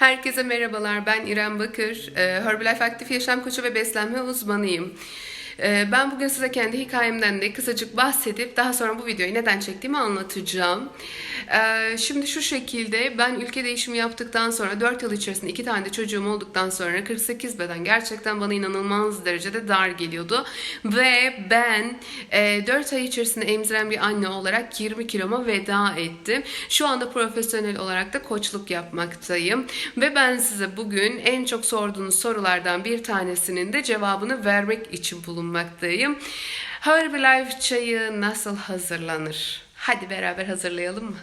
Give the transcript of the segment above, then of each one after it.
Herkese merhabalar. Ben İrem Bakır. Herbalife Aktif Yaşam Koçu ve Beslenme uzmanıyım. Ee, Ben bugün size kendi hikayemden de kısacık bahsedip daha sonra bu videoyu neden çektiğimi anlatacağım. Ee, Şimdi şu şekilde ben ülke değişimi yaptıktan sonra 4 yıl içerisinde 2 tane de çocuğum olduktan sonra 48 beden gerçekten bana inanılmaz derecede dar geliyordu. Ve ben 4 ay içerisinde emziren bir anne olarak 20 kiloma veda ettim. Şu anda profesyonel olarak da koçluk yapmaktayım. Ve ben size bugün en çok sorduğunuz sorulardan bir tanesinin de cevabını vermek için bulunmaktayım. Herbalife çayı nasıl hazırlanır? Hadi beraber hazırlayalım mı?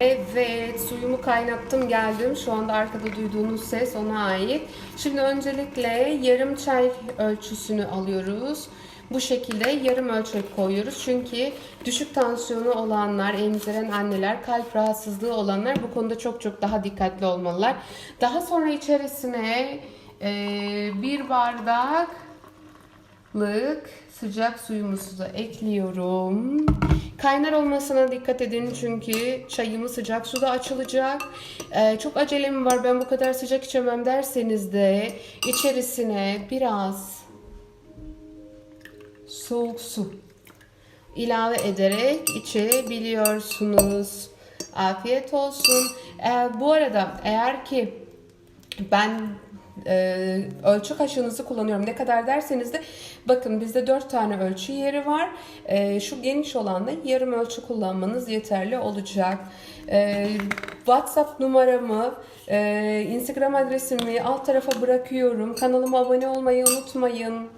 Evet, suyumu kaynattım geldim. Şu anda arkada duyduğunuz ses ona ait. Şimdi öncelikle yarım çay ölçüsünü alıyoruz. Bu şekilde yarım ölçek koyuyoruz. Çünkü düşük tansiyonu olanlar, emziren anneler, kalp rahatsızlığı olanlar bu konuda çok çok daha dikkatli olmalılar. Daha sonra içerisine eee, bir bardak lık sıcak suyumuzu da ekliyorum. Kaynar olmasına dikkat edin çünkü çayımız sıcak suda açılacak. Ee, çok acelem var ben bu kadar sıcak içemem derseniz de içerisine biraz soğuk su ilave ederek içebiliyorsunuz. Afiyet olsun. Ee, bu arada eğer ki ben e, ölçü kaşığınızı kullanıyorum. Ne kadar derseniz de bakın bizde 4 tane ölçü yeri var. E, şu geniş olanla yarım ölçü kullanmanız yeterli olacak. E, WhatsApp numaramı, e, Instagram adresimi alt tarafa bırakıyorum. Kanalıma abone olmayı unutmayın.